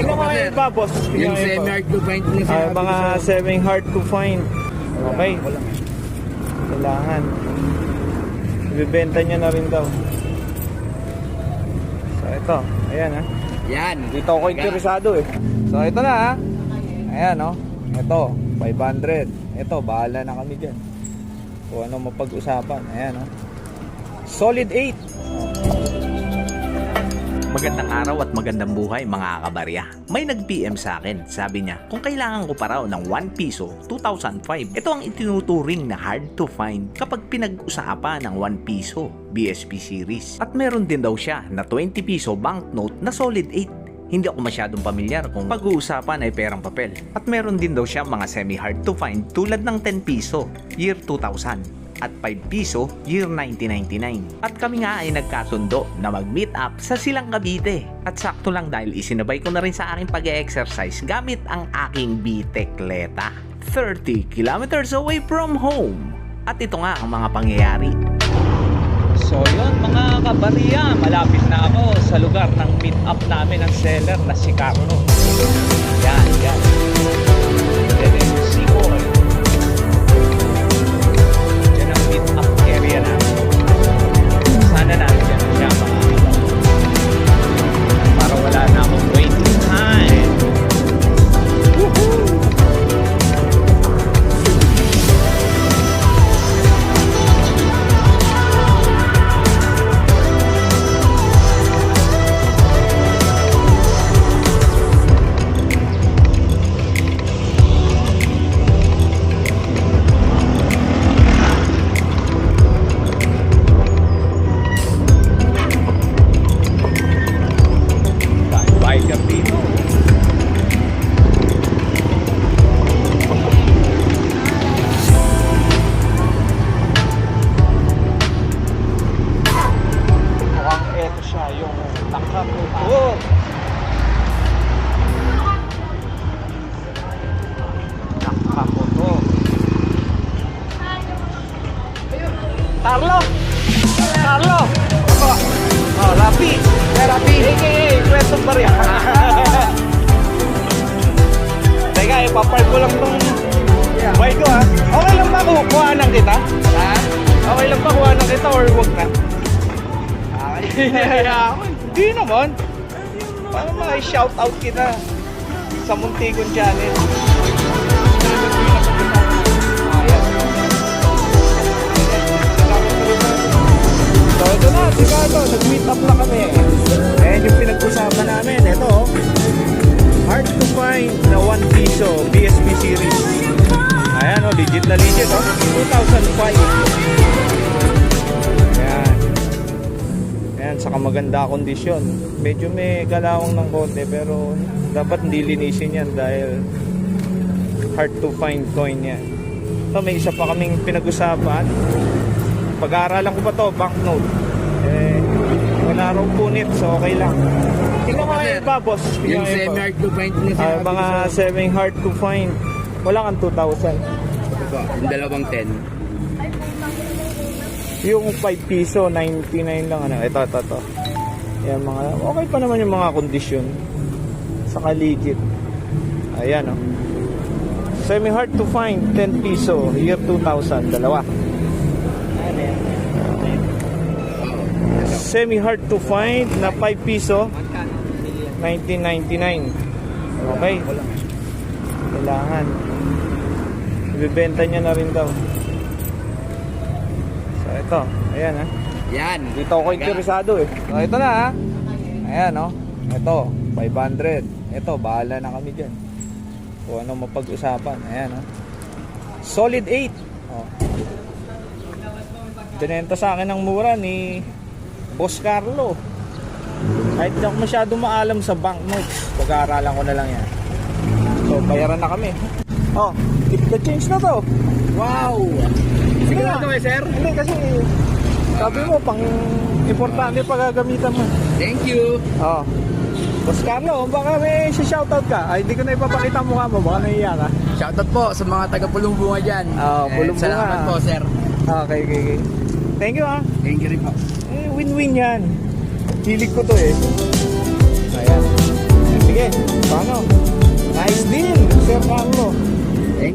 Tingnan mo yung iba, boss. Yung semi-hard to find na sinabi mga ko sa'yo. seven hard to find. Okay. Kailangan. Ibibenta niya na rin daw. So ito, ayan ha. Yan. Dito ako interesado eh. So ito na ha. Ayan oh. Ito, 500. Ito, bahala na kami dyan. Kung ano mapag-usapan. Ayan oh. Solid 8. Magandang araw at magandang buhay mga kabarya. May nag-PM sa akin. Sabi niya, kung kailangan ko pa raw ng 1 piso 2005, ito ang itinuturing na hard to find kapag pinag-usapan ng 1 piso BSP series. At meron din daw siya na 20 piso banknote na solid 8. Hindi ako masyadong pamilyar kung pag-uusapan ay perang papel. At meron din daw siya mga semi-hard to find tulad ng 10 piso, year 2000 at 5 piso year 1999. At kami nga ay nagkasundo na mag-meet up sa Silang Cavite. At sakto lang dahil isinabay ko na rin sa aking pag-exercise gamit ang aking bitekleta. 30 kilometers away from home. At ito nga ang mga pangyayari. So yun mga kabariya, malapit na ako sa lugar ng meet up namin ng seller na si Carlo. Nakakuha. Nakakuha. Carlo! Carlo! Oh, oh Rapi! Eh, Rapi! Hey, hey, hey! Pwesto pa rin. Teka, ipapark ko lang tong bike ko ha. Okay lang ba ku- kuhanan kita? Ha? Okay lang ba kuhanan kita or wag na? Ay, Hindi naman. Para ma-shout out kita sa Muntigon Channel. Ayan, saka maganda kondisyon. Medyo may galawang ng konti pero dapat hindi linisin yan dahil hard to find coin yan. So may isa pa kaming pinag-usapan. Pag-aaralan ko pa to, banknote. Eh, wala raw punit, so okay lang. Tingnan mo kayo iba, boss. Yung semi-hard to find ko mga sa'yo. 7 hard to find. Wala kang 2,000. Ito, Yung dalawang 10. Yung 5 piso, 99 lang. Ano. Ito, ito, ito. Yan, mga, okay pa naman yung mga kondisyon. Saka legit. Ayan, oh. Semi hard to find, 10 piso, year 2000, dalawa. Semi hard to find na 5 piso, 1999. Okay. Kailangan. Ibibenta niya na rin daw. Ito, ayan ha. Yan. Dito ako interesado eh. So ito na ha. Ayan oh. Ito, 500. Ito, bahala na kami dyan. Kung ano mapag-usapan. Ayan oh. Solid 8. Oh. Binenta sa akin ng mura ni Boss Carlo. Kahit di ako masyado maalam sa banknotes, pag-aaralan ko na lang yan. So, bayaran na kami. Oh, keep the change na to. Wow! Sigurado eh, sir? Hindi kasi, sabi mo, pang importante pa gagamitan mo. Thank you. Oh. Boss Carlo, baka may shoutout ka. Ay, hindi ko na ipapakita mukha mo. Baka nahiya ka. Shoutout po sa mga taga Pulong Bunga dyan. Ah, Eh, Pulong Bunga. Salamat po, sir. Okay, okay, okay. Thank you ah. Thank you rin po. Eh, win-win yan. Hilig ko to eh. Ayan. Sige. Paano?